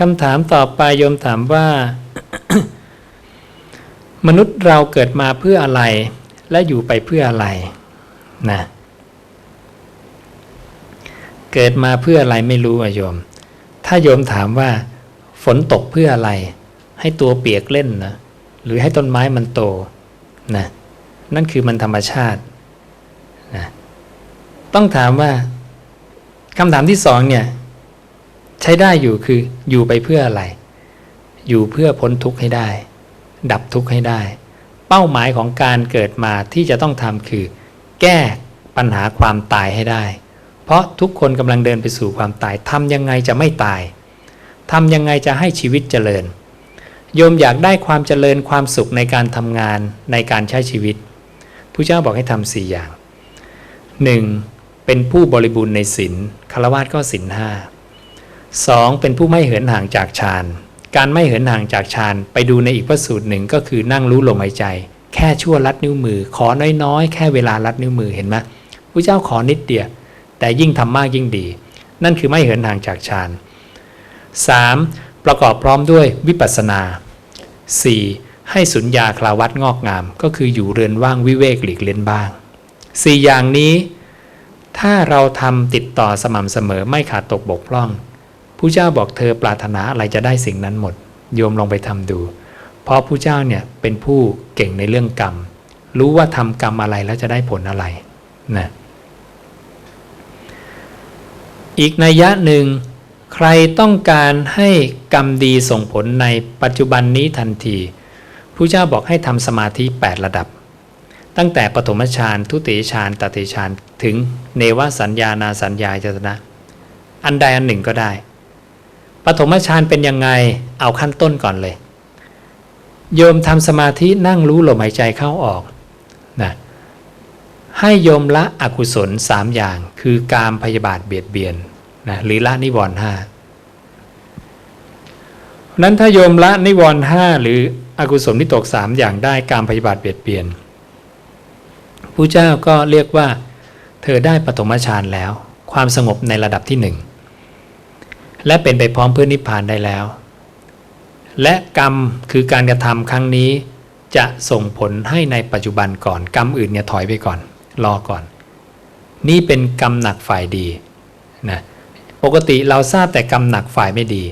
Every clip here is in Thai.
คำถามต่อไปโยมถามว่า มนุษย์เราเกิดมาเพื่ออะไร และอยู่ไปเพื่ออะไรนะเกิดมาเพื่ออะไรไม่รู้อะโยม ถ้าโยมถามว่า ฝนตกเพื่ออะไร ให้ตัวเปียกเล่นนะหรือให้ต้นไม้มันโตนะนั่นคือมันธรรมชาตินะต้องถามว่าคำถามที่สองเนี่ย ใช้ได้อยู่คืออยู่ไปเพื่ออะไร อยู่เพื่อพ้นทุกข์ให้ได้ ดับทุกข์ให้ได้ เป้าหมายของการเกิดมาที่จะต้องทำคือ แก้ปัญหาความตายให้ได้ เพราะทุกคนกำลังเดินไปสู่ความตายทำยังไงจะไม่ตายทำยังไงจะให้ชีวิตเจริญ โยมอยากได้ความเจริญความสุขในการทำงานในการใช้ชีวิตผู้เจ้าบอกให้ทำสี่อย่าง 1. เป็นผู้บริบูรณ์ในศีลคารวะก็ศีลห้า 2. เป็นผู้ไม่เหินห่างจากฌานการไม่เหินห่างจากฌานไปดูในอีกพระสูตรหนึ่งก็คือนั่งรู้ลมหายใจ แค่ชั่วลัดนิ้วมือ ขอน้อยๆ แค่เวลาลัดนิ้วมือเห็นไหมพระเจ้าขอนิดเดียวแต่ยิ่งทำมากยิ่งดี นั่นคือไม่เหินห่างจากฌาน 3. ประกอบพร้อมด้วยวิปัสสนา 4. ให้สุญญาคลาวัดงอกงาม ก็คืออยู่เรือนว่างวิเวกหลีกเล่นบ้าง 4 อย่างนี้ ถ้าเราทำติดต่อสม่ำเสมอไม่ขาดตกบกพร่อง ผู้เจ้าบอกเธอปรารถนาอะไรจะได้สิ่งนั้นหมด โยมลองไปทำดู เพราะผู้เจ้าเนี่ยเป็นผู้เก่งในเรื่องกรรม รู้ว่าทำกรรมอะไรแล้วจะได้ผลอะไรนะอีกนัยยะหนึ่งใครต้องการให้กรรมดีส่งผลในปัจจุบันนี้ทันทีผู้เจ้าบอกให้ทำสมาธิ 8 ระดับ ตั้งแต่ปฐมฌานทุติฌานตติฌานถึงเนวสัญญานาสัญญาจตนะ อันใดอันหนึ่งก็ได้ ปฐมฌานเป็นยังไงเอาขั้นต้นก่อนเลย โยมทำสมาธินั่งรู้ลมหายใจเข้าออกนะให้โยมละอกุศลสามอย่าง คือกามพยาบาทเบียดเบียนนะหรือละนิวรณ์ห้านั้นถ้าโยมละนิวรณ์ห้าหรืออกุศลที่ตกสามอย่างได้การพยาบาทเบียดเบียนผู้เจ้าก็เรียกว่า เธอได้ปฐมฌานแล้ว ความสงบในระดับที่หนึ่ง และเป็นไปพร้อมเพื่อนิพพานได้แล้ว และกรรมคือการกระทำครั้งนี้จะส่งผลให้ในปัจจุบันก่อน กรรมอื่นเนี่ยถอยไปก่อน รอก่อน นี่เป็นกรรมหนักฝ่ายดีนะปกติเราทราบแต่กรรมหนักฝ่ายไม่ดี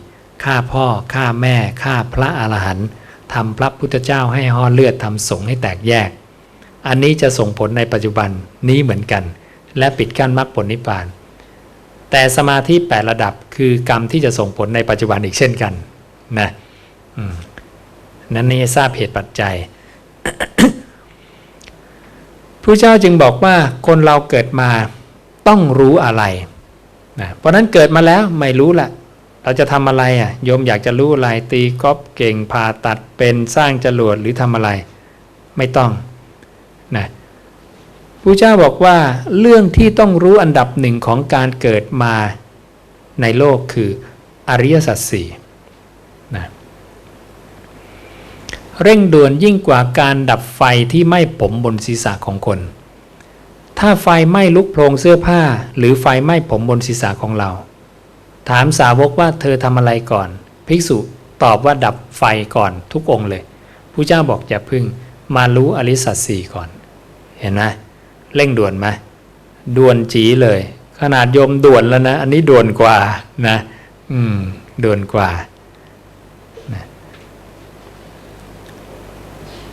ฆ่าพ่อฆ่าแม่ฆ่าพระอรหันต์ทำพระพุทธเจ้าให้ห่อเลือดทำสงฆ์ให้แตกแยก อันนี้จะส่งผลในปัจจุบันนี้เหมือนกัน และปิดกั้นมรรคผลนิพพาน แต่สมาธิแปดระดับคือกรรมที่จะส่งผลในปัจจุบันอีกเช่นกันนะนั้นนี่ทราบเหตุปัจจัยผู้เจ้าจึงบอกว่าคนเราเกิดมาต้องรู้อะไรนะเพราะนั้นเกิดมาแล้วไม่รู้ละเราจะทำอะไรอะโยมอยากจะรู้อะไรตีกอล์ฟเก่งผ่าตัดเป็นสร้างจรวดหรือทำอะไร ไม่ต้องนะ ผู้เจ้าบอกว่าเรื่องที่ต้องรู้อันดับหนึ่งของการเกิดมาในโลกคืออริยสัจสี่นะเร่งด่วนยิ่งกว่าการดับไฟที่ไหม้ผมบนศีรษะของคน ถ้าไฟไหม้ลุกโพรงเสื้อผ้า หรือไฟไหม้ผมบนศีรษะของเรา ถามสาวกว่าเธอทำอะไรก่อน ภิกษุตอบว่าดับไฟก่อนทุกองค์เลยผู้เจ้าบอกอย่าพึ่งมารู้อริสัตสีก่อน เห็นไหม เร่งด่วนไหมด่วนจีเลย ขนาดโยมด่วนแล้วนะ อันนี้ด่วนกว่านะ อืมด่วนกว่า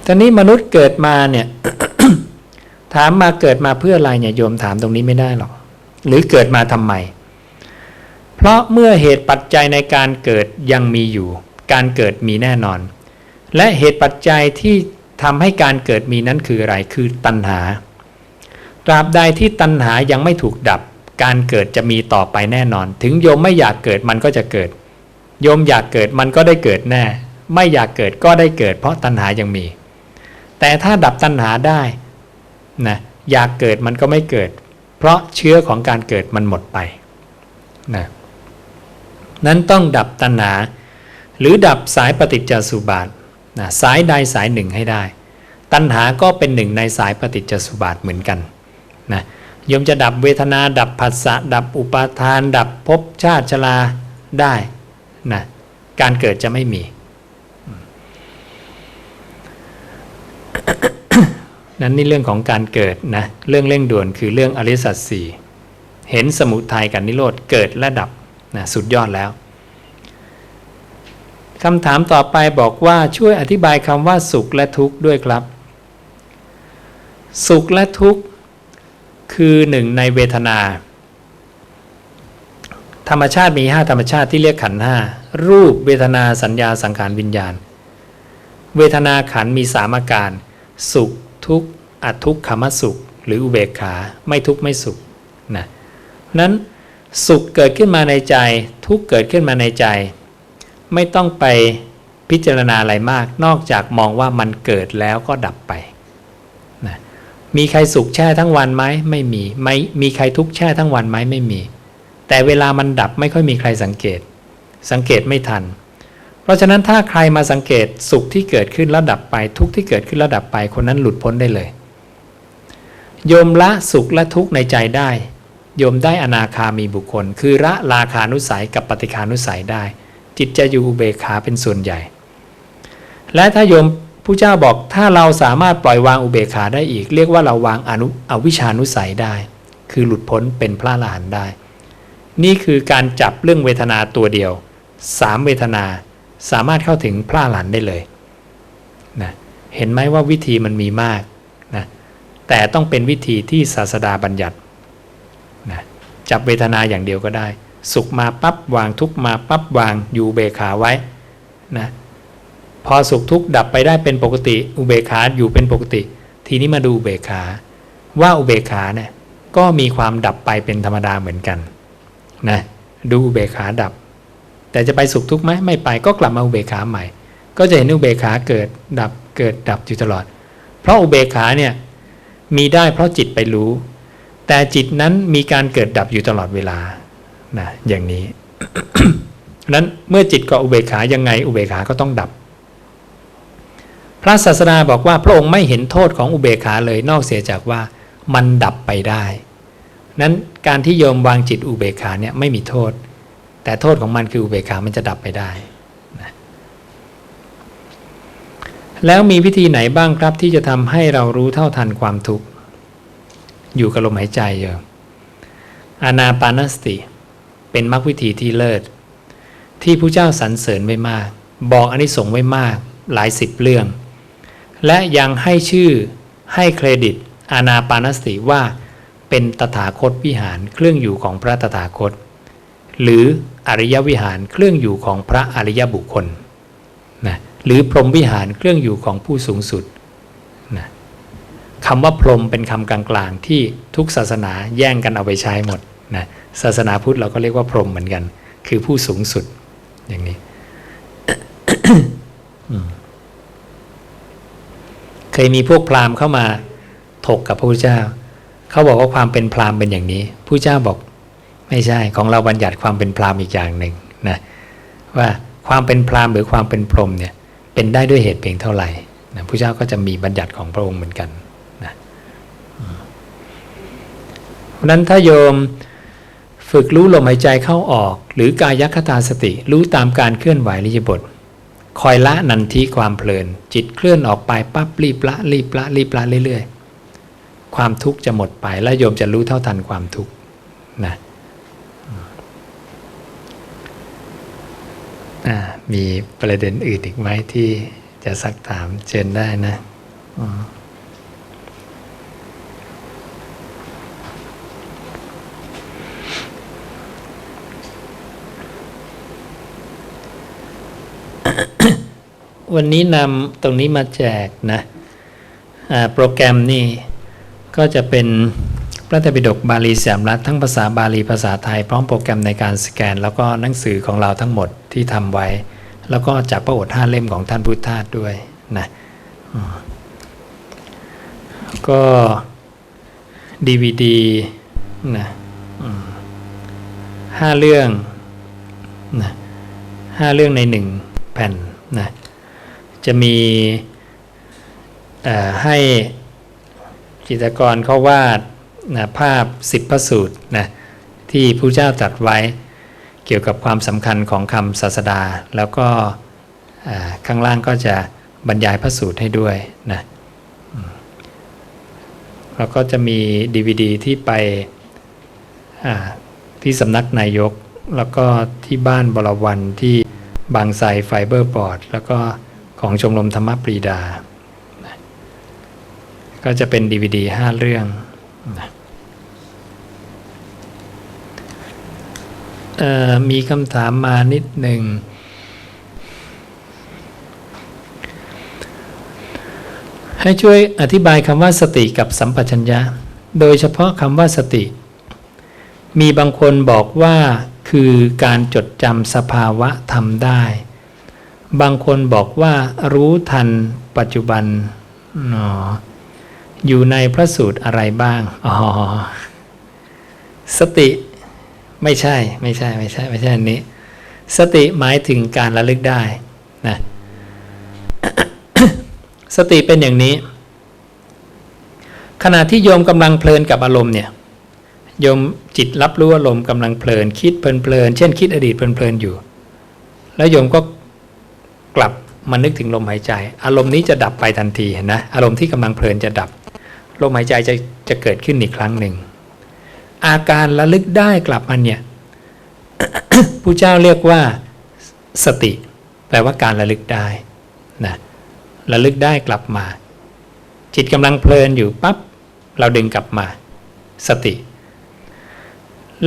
ตอนนี้มนุษย์เกิดมาเนี่ย ถามมาเกิดมาเพื่ออะไรเนี่ยโยมถามตรงนี้ไม่ได้หรอก หรือเกิดมาทำไม เพราะเมื่อเหตุปัจจัยในการเกิดยังมีอยู่ การเกิดมีแน่นอน และเหตุปัจจัยที่ทำให้การเกิดมีนั้นคืออะไร คือตัณหา ตราบใดที่ตัณหายังไม่ถูกดับ การเกิดจะมีต่อไปแน่นอน ถึงโยมไม่อยากเกิดมันก็จะเกิด โยมอยากเกิดมันก็ได้เกิดแน่ ไม่อยากเกิดก็ได้เกิด เพราะตัณหายังมี แต่ถ้าดับตัณหาได้นะอยากเกิดมันก็ไม่เกิด เพราะเชื้อของการเกิดมันหมดไปนะนั้นต้องดับตัณหา หรือดับสายปฏิจจสุบาทนะสายใดสายหนึ่งให้ได้ ตัณหาก็เป็นหนึ่งในสายปฏิจจสุบาทเหมือนกัน นะยมจะดับเวทนาดับผัสสะดับอุปาทาน ดับภพชาติชราได้นะการเกิดจะไม่มีนั้นนี่เรื่องของการเกิดนะเรื่องเร่งด่วนคือเรื่องอริสัจสี่เห็นสมุทัยกับนิโรธเกิดและดับนะสุดยอดแล้วคำถามต่อไปบอกว่าช่วยอธิบายคำว่าสุขและทุกข์ด้วยครับ สุขและทุกข์ คือหนึ่งในเวทนา ธรรมชาติมีห้าธรรมชาติที่เรียกขันห้ารูปเวทนาสัญญาสังขารวิญญาณ เวทนาขันมีสามอาการ สุขทุกข์อทุกขมสุข หรืออุเบกขาไม่ทุกข์ไม่สุขนะนั้นสุขเกิดขึ้นมาในใจ ทุกข์เกิดขึ้นมาในใจ ไม่ต้องไปพิจารณาอะไรมาก นอกจากมองว่ามันเกิดแล้วก็ดับไป มีใครสุขแช่ทั้งวันไหมไม่มีไม่มีใครทุกข์แช่ทั้งวันไหมไม่มี แต่เวลามันดับไม่ค่อยมีใครสังเกต สังเกตไม่ทัน เพราะฉะนั้นถ้าใครมาสังเกตสุขที่เกิดขึ้นแล้วดับไปทุกข์ที่เกิดขึ้นแล้วดับไปคนนั้นหลุดพ้นได้เลยโยมละสุขและทุกข์ในใจได้โยมได้อนาคามีบุคคล คือละราคานุสัยกับปฏิคานุสัยได้ จิตจะอยู่อุเบกขาเป็นส่วนใหญ่ และถ้าโยม ผู้เจ้าบอกถ้าเราสามารถปล่อยวางอุเบกขาได้อีก เรียกว่าเราวางอนุอวิชานุสัยได้ คือหลุดพ้นเป็นพระอรหันต์ได้ นี่คือการจับเรื่องเวทนาตัวเดียวสามเวทนาสามารถเข้าถึงพระอรหันต์ได้เลยนะเห็นไหมว่าวิธีมันมีมากนะแต่ต้องเป็นวิธีที่ศาสดาบัญญัตินะจับเวทนาอย่างเดียวก็ได้ สุขมาปั๊บวางทุกมาปั๊บวางอยู่เบกขาไว้นะ พอสุขทุกข์ดับไปได้เป็นปกติ อุเบกขาอยู่เป็นปกติ ทีนี้มาดูอุเบกขา ว่าอุเบกขาเนี่ยก็มีความดับไปเป็นธรรมดาเหมือนกันนะดูอุเบกขาดับ แต่จะไปสุขทุกข์ไหมไม่ไปก็กลับมาอุเบกขาใหม่ ก็จะเห็นอุเบกขาเกิดดับเกิดดับอยู่ตลอด เพราะอุเบกขาเนี่ยมีได้เพราะจิตไปรู้ แต่จิตนั้นมีการเกิดดับอยู่ตลอดเวลานะอย่างนี้นั้นเมื่อจิตเกาะอุเบกขายังไงอุเบกขาก็ต้องดับ พระศาสดาบอกว่าพระองค์ไม่เห็นโทษของอุเบกขาเลยนอกเสียจากว่ามันดับไปได้ นั้นการที่โยมวางจิตอุเบกขาเนี่ยไม่มีโทษ แต่โทษของมันคืออุเบกขามันจะดับไปได้นะแล้วมีวิธีไหนบ้างครับที่จะทำให้เรารู้เท่าทันความทุกข์อยู่กับลมหายใจโยมอานาปานสติ เป็นมรรควิธีที่เลิศ ที่ผู้เจ้าสรรเสริญไว้มาก บอกอนิสงส์ไว้มาก หลายสิบเรื่อง และยังให้ชื่อให้เครดิตอานาปานสติว่า เป็นตถาคตวิหารเครื่องอยู่ของพระตถาคต หรืออริยวิหารเครื่องอยู่ของพระอริยบุคคลนะหรือพรหมวิหารเครื่องอยู่ของผู้สูงสุดนะคำว่าพรหมเป็นคำกลางๆ ที่ทุกศาสนาแย่งกันเอาไปใช้หมดนะศาสนาพุทธเราก็เรียกว่าพรหมเหมือนกัน คือผู้สูงสุดอย่างนี้ เคยมีพวกพราหมณ์เข้ามาถกกับพระพุทธเจ้า เขาบอกว่าความเป็นพราหมณ์เป็นอย่างนี้ผู้เจ้าบอกไม่ใช่ของเราบัญญัติความเป็นพราหมณ์อีกอย่างหนึ่งนะว่าความเป็นพราหมณ์หรือความเป็นพรหมเนี่ยเป็นได้ด้วยเหตุเพียงเท่าไหร่นะผู้เจ้าก็จะมีบัญญัติของพระองค์เหมือนกันนะเพราะนั้นถ้าโยมฝึกรู้ลมหายใจเข้าออก หรือกายคตาสติ รู้ตามการเคลื่อนไหวริยบท คอยละนันทีความเพลิน จิตเคลื่อนออกไปปั๊บรีบละรีบละรีบละเรื่อยๆ ความทุกข์จะหมดไปและโยมจะรู้เท่าทันความทุกข์นะมีประเด็นอื่นอีกไหมที่จะซักถามเชิญได้นะ วันนี้นำตรงนี้มาแจกนะโปรแกรมนี่ก็จะเป็นพระไตรปิฎกบาลีสามรัฐทั้งภาษาบาลีภาษาไทย พร้อมโปรแกรมในการสแกน แล้วก็หนังสือของเราทั้งหมดที่ทำไว้ แล้วก็จากพระโอษฐ์ห้าเล่มของท่านพุทธทาสด้วยนะก็ดีวีดีนะห้าเรื่องนะห้าเรื่องในหนึ่งแผ่นนะ จะมีให้จิตรกรเขาวาดนะภาพสิบพระสูตรนะที่พระเจ้าตรัสไว้เกี่ยวกับความสำคัญของคำศาสดา แล้วก็ข้างล่างก็จะบรรยายพระสูตรให้ด้วยนะแล้วก็จะมี DVD ที่ไปที่สำนักนายก แล้วก็ที่บ้านบรวันที่บางไทรไฟเบอร์บอร์ด แล้วก็ ของชมรมธรรมปรีดา ก็จะเป็น DVD 5 เรื่องออมีคำถามมานิดหนึ่ง ให้ช่วยอธิบายคำว่าสติกับสัมปชัญญะ โดยเฉพาะคำว่าสติ มีบางคนบอกว่าคือการจดจำสภาวะทำได้ บางคนบอกว่ารู้ทันปัจจุบันออยู่ในพระสูตรอะไรบ้าง อ๋อ สติไม่ใช่ ไม่ใช่ ไม่ใช่ ไม่ใช่อันนี้ สติหมายถึงการระลึกได้นะสติเป็นอย่างนี้ ขณะที่โยมกำลังเพลินกับอารมณ์เนี่ยโยมจิตรับรู้อารมณ์กำลังเพลิน คิดเพลินๆเช่น คิดอดีตเพลินๆอยู่ แล้วโยมก็ กลับมานึกถึงลมหายใจ อารมณ์นี้จะดับไปทันทีเห็นนะอารมณ์ที่กำลังเพลินจะดับ ลมหายใจจะจะเกิดขึ้นอีกครั้งหนึ่ง อาการระลึกได้กลับมาเนี่ยผู้เจ้าเรียกว่าสติ แปลว่าการระลึกได้นะระลึกได้กลับมา จิตกำลังเพลินอยู่ปั๊บเราดึงกลับมา สติ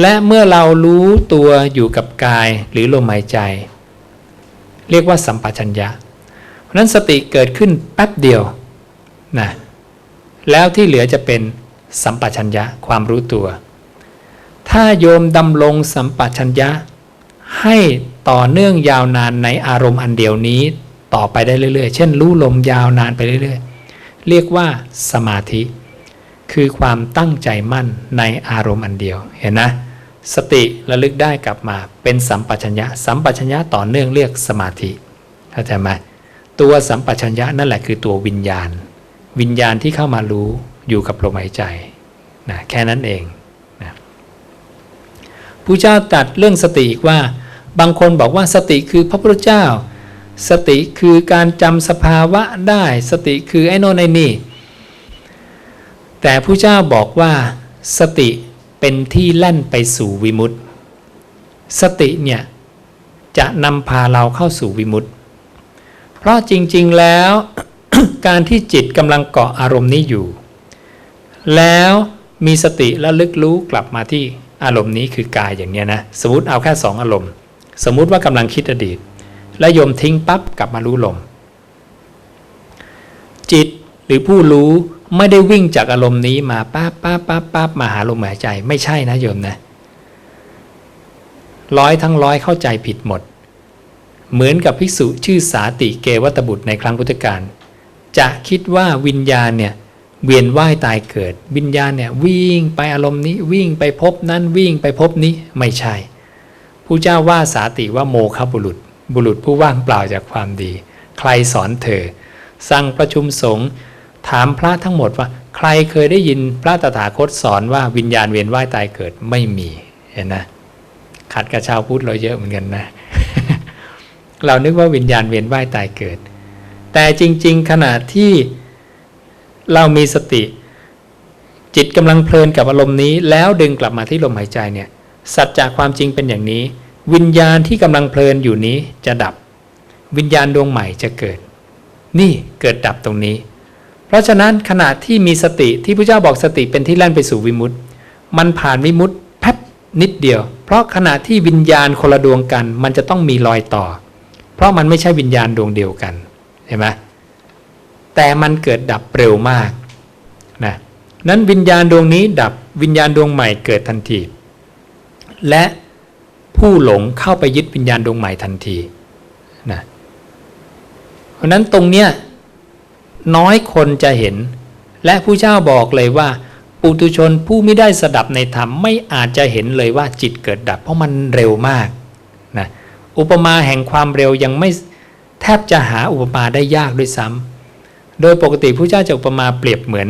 และเมื่อเรารู้ตัวอยู่กับกายหรือลมหายใจ เรียกว่าสัมปชัญญะ เพราะนั้นสติเกิดขึ้นแป๊บเดียวนะแล้วที่เหลือจะเป็นสัมปชัญญะความรู้ตัว ถ้าโยมดำรงสัมปชัญญะ ให้ต่อเนื่องยาวนานในอารมณ์อันเดียวนี้ต่อไปได้เรื่อยๆ เช่น รู้ลมยาวนานไปเรื่อยๆ เรียกว่าสมาธิ คือความตั้งใจมั่นในอารมณ์อันเดียว เห็นนะ สติระลึกได้กลับมาเป็นสัมปชัญญะ สัมปชัญญะต่อเนื่องเรียกสมาธิเข้าใจไหมตัวสัมปชัญญะนั่นแหละคือตัววิญญาณ วิญญาณที่เข้ามารู้อยู่กับลมหายใจนะแค่นั้นเองนะผู้เจ้าตัดเรื่องสติอีกว่า บางคนบอกว่าสติคือพระพุทธเจ้า สติคือการจำสภาวะได้ สติคือไอ้โน่นไอ้นี่แต่ผู้เจ้าบอกว่าสติ เป็นที่แล่นไปสู่วิมุตติ สติเนี่ยจะนำพาเราเข้าสู่วิมุตติ เพราะจริงๆแล้วการที่จิตกำลังเกาะอารมณ์นี้อยู่ แล้วมีสติและลึกรู้กลับมาที่อารมณ์นี้คือกายอย่างเนี้ยนะสมมติเอาแค่สองอารมณ์ สมมุติว่ากำลังคิดอดีต แล้วโยมทิ้งปั๊บกลับมารู้ลม จิตหรือผู้รู้ ไม่ได้วิ่งจากอารมณ์นี้มาป้าป้าป้าป้ามาหาลมหายใจ ไม่ใช่นะโยมนะร้อยทั้งร้อยเข้าใจผิดหมด เหมือนกับภิกษุชื่อสาติเกวัตบุตรในครั้งพุทธกาลจะคิดว่าวิญญาณเนี่ยเวียนว่ายตายเกิด วิญญาณเนี่ยวิ่งไปอารมณ์นี้วิ่งไปพบนั้นวิ่งไปพบนี้ไม่ใช่ผู้เจ้าว่าสาติว่าโมคบุรุษ บุรุษผู้ว่างเปล่าจากความดี ใครสอนเธอ สั่งประชุมสงฆ์ ถามพระทั้งหมดว่า ใครเคยได้ยินพระตถาคตสอนว่าวิญญาณเวียนว่ายตายเกิดไม่มีเห็นนะขัดกับชาวพุทธเราเยอะเหมือนกันนะ เรานึกว่าวิญญาณเวียนว่ายตายเกิด แต่จริง ๆ ขณะที่เรามีสติ จิตกำลังเพลินกับอารมณ์นี้ แล้วดึงกลับมาที่ลมหายใจเนี่ย สัจจะความจริงเป็นอย่างนี้ วิญญาณที่กำลังเพลินอยู่นี้จะดับ วิญญาณดวงใหม่จะเกิด นี่เกิดดับตรงนี้ เพราะฉะนั้นขณะที่มีสติที่พระเจ้าบอกสติเป็นที่แล่นไปสู่วิมุตติมันผ่านวิมุตติแป๊บนิดเดียว เพราะขณะที่วิญญาณคนละดวงกัน มันจะต้องมีรอยต่อ เพราะมันไม่ใช่วิญญาณดวงเดียวกันเห็นไหมแต่มันเกิดดับเร็วมากนะนั้นวิญญาณดวงนี้ดับวิญญาณดวงใหม่เกิดทันที และผู้หลงเข้าไปยึดวิญญาณดวงใหม่ทันทีนะเพราะนั้นตรงเนี้ย น้อยคนจะเห็น และผู้เจ้าบอกเลยว่า ปุตุชนผู้ไม่ได้สดับในธรรมไม่อาจจะเห็นเลยว่าจิตเกิดดับ เพราะมันเร็วมากนะอุปมาแห่งความเร็วยังไม่แทบจะหาอุปมาได้ยากด้วยซ้ำโดยปกติผู้เจ้าจะอุปมาเปรียบเหมือน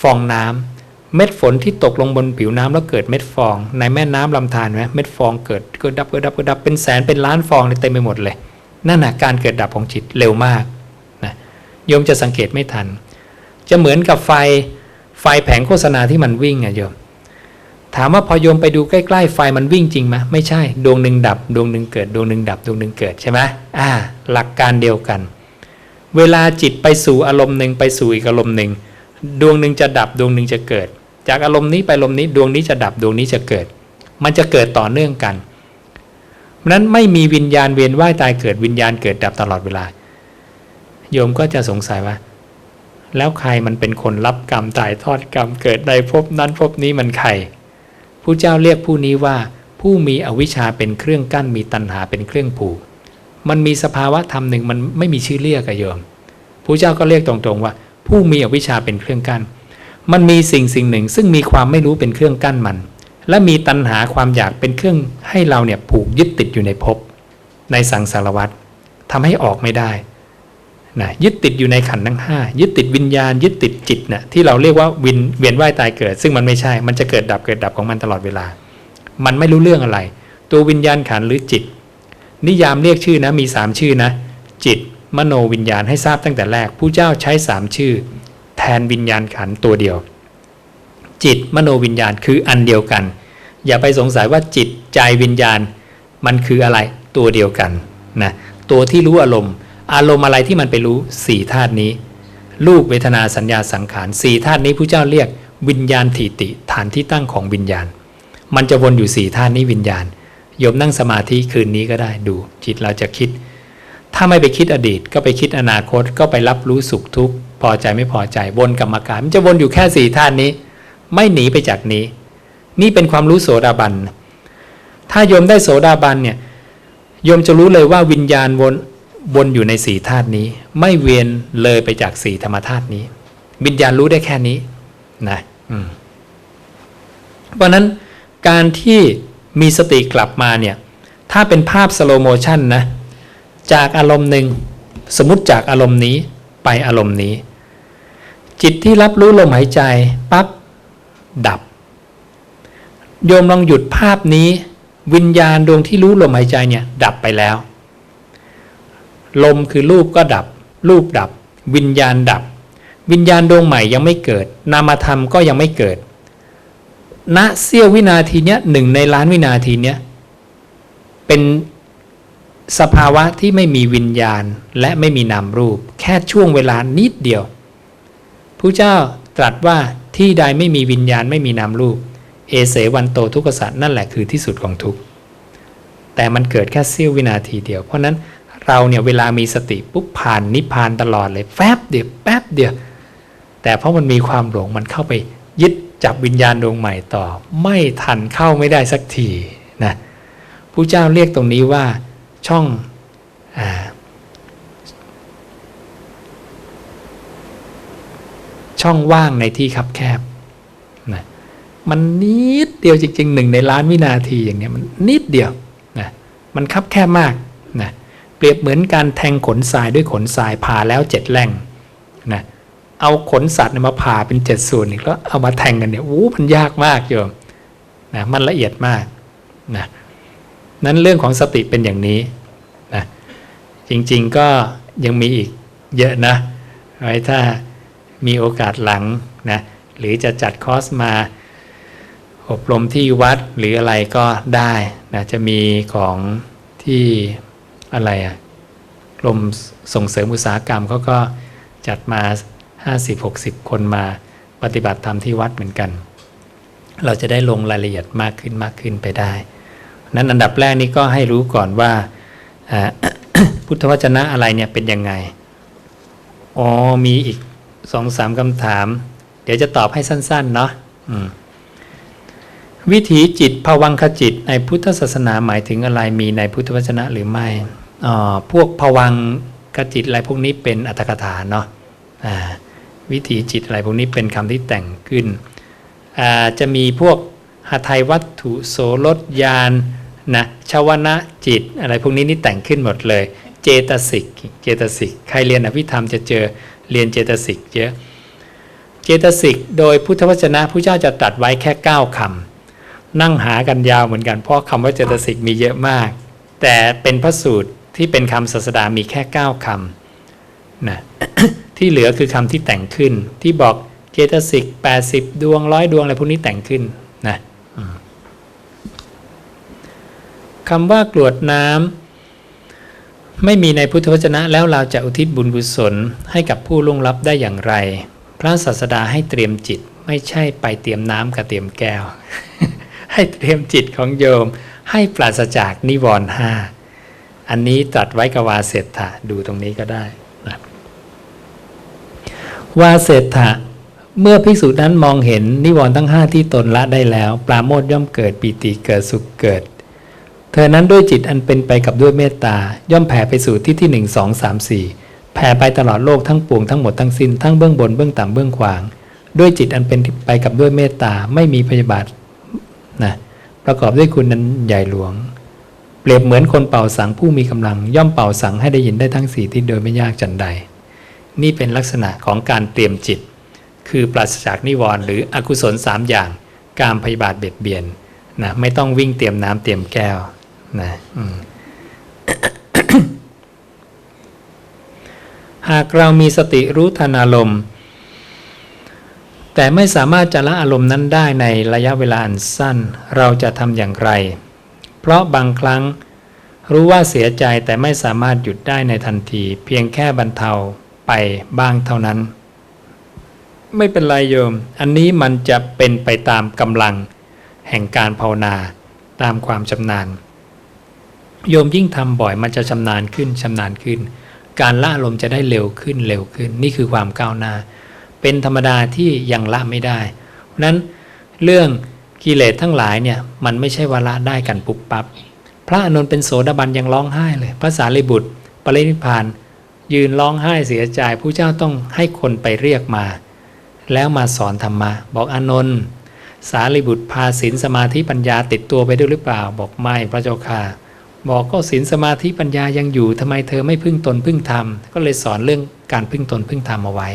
ฟองน้ำเม็ดฝนที่ตกลงบนผิวน้ำแล้วเกิดเม็ดฟอง ในแม่น้ำลำธารไหมเม็ดฟองเกิดเกิดดับเกิดดับเกิดดับเป็นแสนเป็นล้านฟองเลยเต็มไปหมดเลยนั่นนะการเกิดดับของจิตเร็วมาก โยมจะสังเกตไม่ทัน จะเหมือนกับไฟไฟแผงโฆษณาที่มันวิ่งอะโยม ถามว่าพอโยมไปดูใกล้ๆไฟมันวิ่งจริงไหมไม่ใช่ดวงหนึ่งดับ ดวงหนึ่งเกิดดวงหนึ่งดับดวงหนึ่งเกิดใช่ไหมอ่า หลักการเดียวกัน เวลาจิตไปสู่อารมณ์หนึ่งไปสู่อีกอารมณ์หนึ่งดวงหนึ่งจะดับดวงหนึ่งจะเกิด จากอารมณ์นี้ไปอารมณ์นี้ดวงนี้จะดับดวงนี้จะเกิด มันจะเกิดต่อเนื่องกันเพราะนั้นไม่มีวิญญาณเวียนว่ายตายเกิดวิญญาณเกิดดับตลอดเวลา โยมก็จะสงสัยว่า แล้วใครมันเป็นคนรับกรรมถ่ายทอดกรรมเกิดในภพนั้นภพนี้มันใครผู้เจ้าเรียกผู้นี้ว่า ผู้มีอวิชชาเป็นเครื่องกั้นมีตัณหาเป็นเครื่องผูก มันมีสภาวะธรรมหนึ่งมันไม่มีชื่อเรียกอะโยมผู้เจ้าก็เรียกตรงๆว่า ผู้มีอวิชชาเป็นเครื่องกั้น มันมีสิ่งสิ่งหนึ่งซึ่งมีความไม่รู้เป็นเครื่องกั้นมัน และมีตัณหาความอยากเป็นเครื่องให้เราเนี่ยผูกยึดติดอยู่ในภพในสังสารวัฏทำให้ออกไม่ได้ นะยึดติดอยู่ในขันทั้งห้ายึดติดวิญญาณ ยึดติดจิตนะที่เราเรียกว่าวินเวียนว่ายตายเกิด ซึ่งมันไม่ใช่ มันจะเกิดดับเกิดดับของมันตลอดเวลา มันไม่รู้เรื่องอะไร ตัววิญญาณขันหรือจิต นิยามเรียกชื่อนะมีสามชื่อนะ จิต มโนวิญญาณให้ทราบตั้งแต่แรกผู้เจ้าใช้สามชื่อ แทนวิญญาณขันตัวเดียว จิตมโนวิญญาณคืออันเดียวกัน อย่าไปสงสัยว่าจิตใจวิญญาณ มันคืออะไรตัวเดียวกันนะตัวที่รู้อารมณ์ อารมณ์อะไรที่มันไปรู้สี่ธาตุนี้ รูปเวทนาสัญญาสังขารสี่ธาตุนี้ผู้เจ้าเรียกวิญญาณถิติ ฐานที่ตั้งของวิญญาณ มันจะวนอยู่สี่ธาตุนี้วิญญาณโยมนั่งสมาธิคืนนี้ก็ได้ดู จิตเราจะคิด ถ้าไม่ไปคิดอดีต ก็ไปคิดอนาคตก็ไปรับรู้สุขทุกข์พอใจไม่พอใจวนกรรมการมันจะวนอยู่แค่สี่ธาตุนี้ ไม่หนีไปจากนี้ นี่เป็นความรู้โสดาบันถ้าโยมได้โสดาบันเนี่ยโยมจะรู้เลยว่าวิญญาณวน วนอยู่ในสี่ธาตุนี้ ไม่เวียนเลยไปจากสี่ธรรมธาตุนี้วิญญาณรู้ได้แค่นี้นะอืมเพราะนั้นการที่มีสติกลับมาเนี่ย ถ้าเป็นภาพสโลโมชันนะ จากอารมณ์หนึ่งสมมติจากอารมณ์นี้ไปอารมณ์นี้ จิตที่รับรู้ลมหายใจปั๊บดับ โยมลองหยุดภาพนี้ วิญญาณดวงที่รู้ลมหายใจเนี่ย ดับไปแล้ว ลมคือรูปก็ดับ รูปดับ วิญญาณดับ วิญญาณดวงใหม่ยังไม่เกิด นามธรรมก็ยังไม่เกิด ณเสี้ยววินาทีเนี้ยหนึ่งในล้านวินาทีเนี้ยเป็นสภาวะที่ไม่มีวิญญาณและไม่มีนามรูป แค่ช่วงเวลานิดเดียวผู้เจ้าตรัสว่าที่ใดไม่มีวิญญาณไม่มีนามรูป เอเสวันโตทุกขสัตว์นั่นแหละคือที่สุดของทุกข์แต่มันเกิดแค่เสี้ยววินาทีเดียว เพราะนั้น เราเนี่ยเวลามีสติปุ๊บผ่านนิพพานตลอดเลยแป๊บเดียวแป๊บเดียวแต่เพราะมันมีความหลงมันเข้าไปยึดจับวิญญาณดวงใหม่ต่อ ไม่ทันเข้าไม่ได้สักทีนะผู้เจ้าเรียกตรงนี้ว่าช่องอช่องว่างในที่คับแคบนะมันนิดเดียวจริงๆหนึ่งในล้านวินาทีอย่างเนี้ยมันนิดเดียวนะมันคับแคบมาก รียบเหมือนการแทงขนทรายด้วยขนทรายผ่าแล้วเจ็ดแหล่งนะเอาขนสัตว์มาผ่าเป็นเจ็ดส่วนอีกแล้วเอามาแทงกันเนี่ยโอ้มันยากมากโยมนะมันละเอียดมากนะนั้นเรื่องของสติเป็นอย่างนี้นะจริงๆก็ยังมีอีกเยอะนะไว้ถ้ามีโอกาสหลังนะหรือจะจัดคอร์สมาอบรมที่วัดหรืออะไรก็ได้นะจะมีของที่ อะไรอะกรมส่งเสริมอุตสาหกรรมเขาก็จัดมา 50-60 คนมาปฏิบัติธรรมที่วัดเหมือนกัน เราจะได้ลงรายละเอียดมากขึ้นมากขึ้นไปได้ นั้นอันดับแรกนี้ก็ให้รู้ก่อนว่าพุทธวจนะอะไรเนี่ยเป็นยังไง อ๋อ มีอีกสองสามคำถาม เดี๋ยวจะตอบให้สั้นๆ เนาะวิถีจิตภวังคจิตในพุทธศาสนาหมายถึงอะไรมีในพุทธวจนะหรือไม่ พวกภวังคจิตอะไรพวกนี้เป็นอัตถกถาเนาะวิถีจิตอะไรพวกนี้เป็นคำที่แต่งขึ้น จะมีพวกหาไทยวัตถุโสรถยานนะชาวนะจิตอะไรพวกนี้นี่แต่งขึ้นหมดเลย เจตสิกเจตสิกใครเรียนอภิธรรมจะเจอเรียนเจตสิกเยอะเจตสิกโดยพุทธวจนะผู้เจ้าจะตรัสไว้แค่ 9คำนั่งหากันยาวเหมือนกันเพราะคำว่าเจตสิกมีเยอะมาก แต่เป็นพระสูตร ที่เป็นคำศาสดามีแค่ 9คำนะที่เหลือคือคำที่แต่งขึ้น ที่บอกเจตสิก80 ดวงร้อยดวงอะไรพวกนี้แต่งขึ้นนะคำว่ากรวดน้ำไม่มีในพุทธวจนะแล้วเราจะอุทิศบุญกุศลให้กับผู้ล่วงลับได้อย่างไร พระศาสดาให้เตรียมจิตไม่ใช่ไปเตรียมน้ำกับเตรียมแก้ว ให้เตรียมจิตของโยม ให้ปราศจากนิวรณ์ห้า อันนี้ตรัสไว้กับวาเสถะดูตรงนี้ก็ได้นะวาเสถะเมื่อภิกษุนั้นมองเห็นนิวรณ์ทั้งห้าที่ตนละได้แล้ว ปราโมทย์ย่อมเกิดปีติเกิดสุขเกิด เธอนั้นด้วยจิตอันเป็นไปกับด้วยเมตตา ย่อมแผ่ไปสู่ที่ที่หนึ่งสองสามสี่แผ่ไปตลอดโลกทั้งปวงทั้งหมดทั้งสิ้นทั้งเบื้องบนเบื้องต่ำเบื้องขวาง ด้วยจิตอันเป็นไปกับด้วยเมตตาไม่มีพยาบาทนะประกอบด้วยคุณนั้นใหญ่หลวง เปรียบเหมือนคนเป่าสังผู้มีกำลัง ย่อมเป่าสังให้ได้ยินได้ทั้งสี่ที่โดยไม่ยากจันใด นี่เป็นลักษณะของการเตรียมจิต คือปราศจากนิวรณ์หรืออกุศลสามอย่าง การพยาบาทเบียดเบียนนะไม่ต้องวิ่งเตรียมน้ำเตรียมแก้วนะหากเรามีสติรู้ทันอารมณ์แต่ไม่สามารถจะละอารมณ์นั้นได้ในระยะเวลาอันสั้น เราจะทำอย่างไร เพราะบางครั้งรู้ว่าเสียใจแต่ไม่สามารถหยุดได้ในทันที เพียงแค่บรรเทาไปบ้างเท่านั้น ไม่เป็นไรโยม อันนี้มันจะเป็นไปตามกำลัง แห่งการภาวนาตามความชำนาญ โยมยิ่งทำบ่อยมันจะชำนาญขึ้นชำนาญขึ้น การละลมณ์จะได้เร็วขึ้นเร็วขึ้น นี่คือความก้าวหน้า เป็นธรรมดาที่ยังละไม่ได้ เพราะนั้นเรื่อง กิเลสทั้งหลายเนี่ยมันไม่ใช่วาละได้กันปุบปับพระอานนเป็นโสดาบันยังร้องไห้เลยพระสารีบุตร ปรินิพาน ยืนร้องไห้เสียใจผู้เจ้าต้องให้คนไปเรียกมา แล้วมาสอนธรรมะบอกอานนท์สารีบุตรพาศีลสมาธิปัญญาติดตัวไปด้วยหรือเปล่า บอกไม่พระเจ้าค่ะ บอกก็ศีลสมาธิปัญญายังอยู่ทำไมเธอไม่พึ่งตนพึ่งธรรม ก็เลยสอนเรื่องการพึ่งตนพึ่งธรรมเอาไว้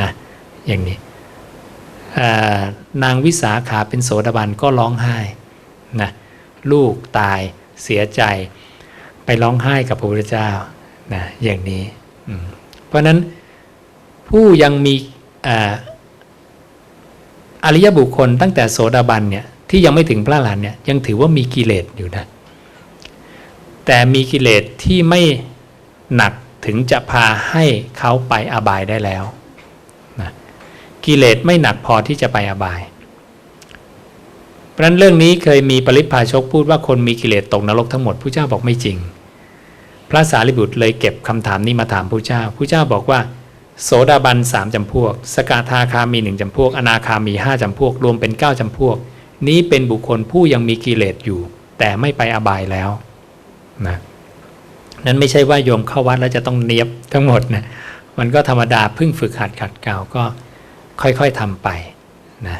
นะอย่างนี้ นางวิสาขาเป็นโสดาบันก็ร้องไห้นะลูกตายเสียใจ ไปร้องไห้กับพระพุทธเจ้านะอย่างนี้เพราะนั้นผู้ยังมีอริยบุคคลตั้งแต่โสดาบันเนี่ยที่ยังไม่ถึงพระอรหันเนี่ยยังถือว่ามีกิเลสอยู่นะแต่มีกิเลสที่ไม่หนักถึงจะพาให้เขาไปอบายได้แล้ว กิเลสไม่หนักพอที่จะไปอบาย เพราะนั้นเรื่องนี้เคยมีปริพาชกพูดว่าคนมีกิเลสตกนรกทั้งหมดผู้เจ้าบอกไม่จริง พระสารีบุตรเลยเก็บคำถามนี้มาถามผู้เจ้าผู้เจ้าบอกว่า โสดาบันสามจำพวก สกทาคามีหนึ่งจำพวก อนาคามีห้าจำพวก รวมเป็นเก้าจำพวก นี้เป็นบุคคลผู้ยังมีกิเลสอยู่ แต่ไม่ไปอบายแล้วนะนั้นไม่ใช่ว่าโยมเข้าวัดแล้วจะต้องเนียบทั้งหมดนะมันก็ธรรมดาเพิ่งฝึกหัดขัดเกลาก็ ค่อยๆทำไปนะ